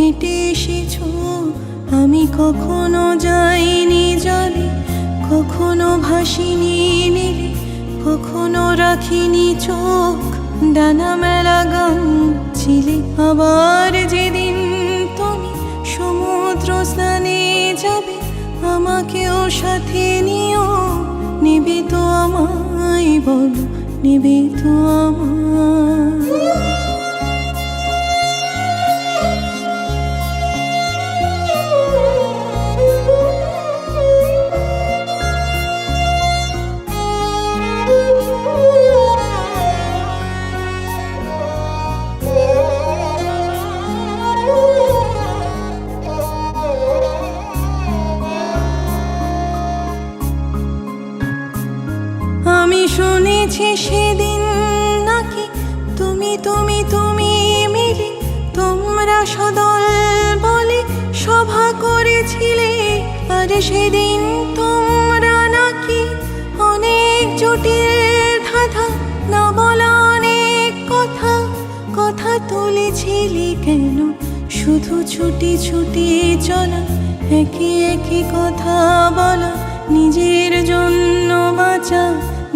হেঁটে এসেছ? আমি কখনো যাইনি জলে, কখনো ভাসিনি নীলে, কখনো রাখিনি চোখ। ডানা মেলা গান ছিলে আবার যেদিন তুমি সমুদ্র স্নানে যাবে, আমাকেও সাথে নিও। নেবে তো আমায় বলো, নেবে তো আমায়। শুনেছি সেদিন নাকি? তুমি তুমি তুমি মিলে তোমরা সদল বলে সভা করেছিলে। আর সেদিন তোমরা নাকি অনেক জটিল ধাঁধা, না বলা অনেক কথা কথা তুলেছিলে কেন? শুধু ছুটি ছুটি চলা একই একে কথা বলা, নিজের জন্য বাঁচা।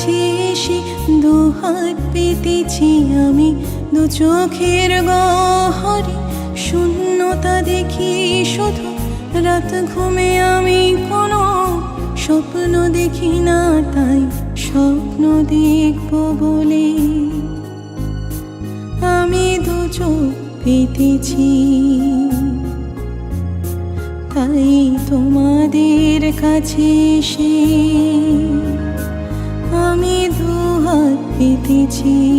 কাছে এসে দু হাত পেতেছি আমি। দু চোখের গহরে শূন্যতা দেখি শুধু। রাত ঘুমে আমি কোনো স্বপ্ন দেখি না, তাই স্বপ্ন দেখব বলে। আমি দু চোখ পেতেছি। তাই তোমাদের কাছে এসে পেতেছি